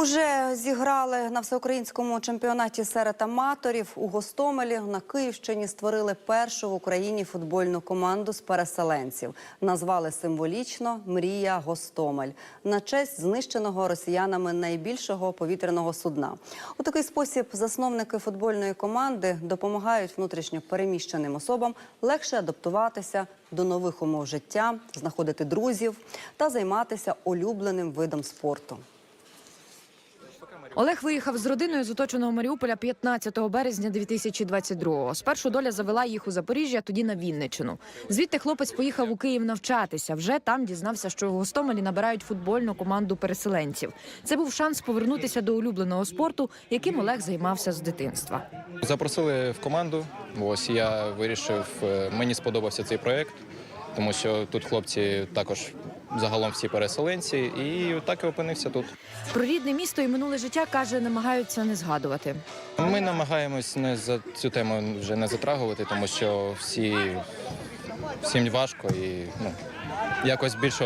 Уже зіграли на всеукраїнському чемпіонаті серед аматорів у Гостомелі на Київщині створили першу в Україні футбольну команду з переселенців. Назвали символічно Мрія Гостомель на честь знищеного росіянами найбільшого повітряного судна. У такий спосіб засновники футбольної команди допомагають внутрішньо переміщеним особам легше адаптуватися до нових умов життя, знаходити друзів та займатися улюбленим видом спорту. Олег виїхав з родиною з оточеного Маріуполя 15 березня 2022-го. Спершу доля завела їх у Запоріжжя, тоді на Вінничину. Звідти хлопець поїхав у Київ навчатися. Вже там дізнався, що у Гостомелі набирають футбольну команду переселенців. Це був шанс повернутися до улюбленого спорту, яким Олег займався з дитинства. Запросили в команду. Ось я вирішив, е, мені сподобався цей проект, тому що тут хлопці також загалом всі переселенці, і так і опинився тут. Про рідне місто і минуле життя каже, намагаються не згадувати. Ми намагаємось не за цю тему вже не затрагувати, тому що всі всім важко і ну. Якось більше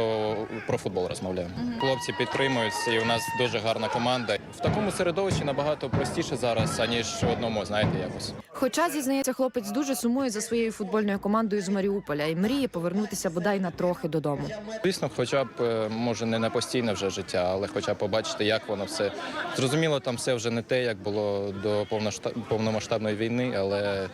про футбол розмовляємо. Хлопці підтримують, і у нас дуже гарна команда. В такому середовищі набагато простіше зараз, аніж в одному, знаєте, якось. Хоча зізнається, хлопець дуже сумує за своєю футбольною командою з Маріуполя і мріє повернутися бодай на трохи додому. Звісно, хоча б е, може не на постійне вже життя, але хоча б побачити, як воно все зрозуміло, там все вже не те, як було до повномасштабної війни, але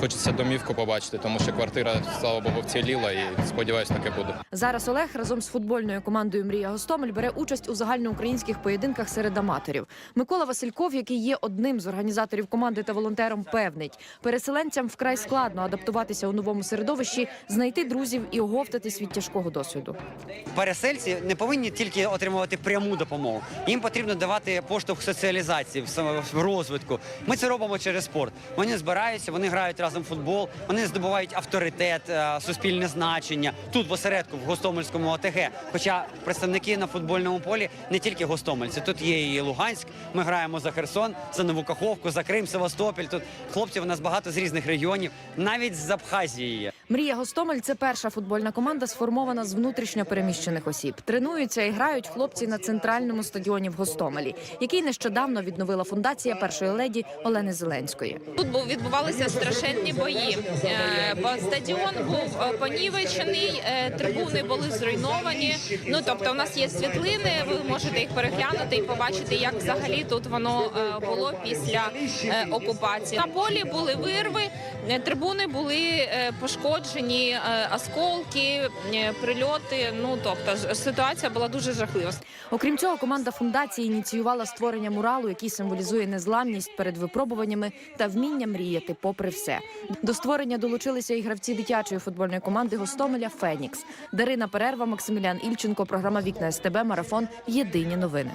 хочеться домівку побачити, тому що квартира, слава Богу, вціліла і сподіваюся, таке буде. Зараз Олег разом з футбольною командою Мрія Гостомель бере участь у загальноукраїнських поєдинках серед аматорів. Микола Васильков, який є одним з організаторів команди та волонтером, певнить, переселенцям вкрай складно адаптуватися у новому середовищі, знайти друзів і оговтатись від тяжкого досвіду. пересельці не повинні тільки отримувати пряму допомогу. Їм потрібно давати поштовх соціалізації, в розвитку. Ми це робимо через спорт. Вони збираються, вони грають разом в футбол, вони здобувають авторитет, е, суспільне значення тут в осередку, в Гостомельському ОТГ. Хоча представники на футбольному полі не тільки гостомельці, тут є і Луганськ. Ми граємо за Херсон, за Нову Каховку, за Крим, Севастополь. Тут хлопців у нас багато з різних регіонів, навіть з Абхазії. Мрія Гостомель це перша футбольна команда, сформована з внутрішньо переміщених осіб. Тренуються і грають хлопці на центральному стадіоні в Гостомелі, який нещодавно відновила фундація першої леді Олени Зеленської. Тут був відбувалися страшенні бої. Е, бо Стадіон був е, понівечений, е, трибуни були зруйновані. Ну тобто, у нас є світлини. Ви можете їх переглянути і побачити, як взагалі тут воно було після окупації. На полі були вирви, трибуни були е, пошкоджені, е, осколки, е, прильоти. Ну тобто, ситуація була дуже жахлива. Окрім цього, команда фундації ініціювала створення муралу, який символізує незламність перед випробуваннями та вміння мріяти, попри все. До створення долучилися і гравці дитячої футбольної команди Гостомеля Фенікс. Дарина Перерва, Максимілян Ільченко, програма Вікна СТБ, марафон. Єдині новини.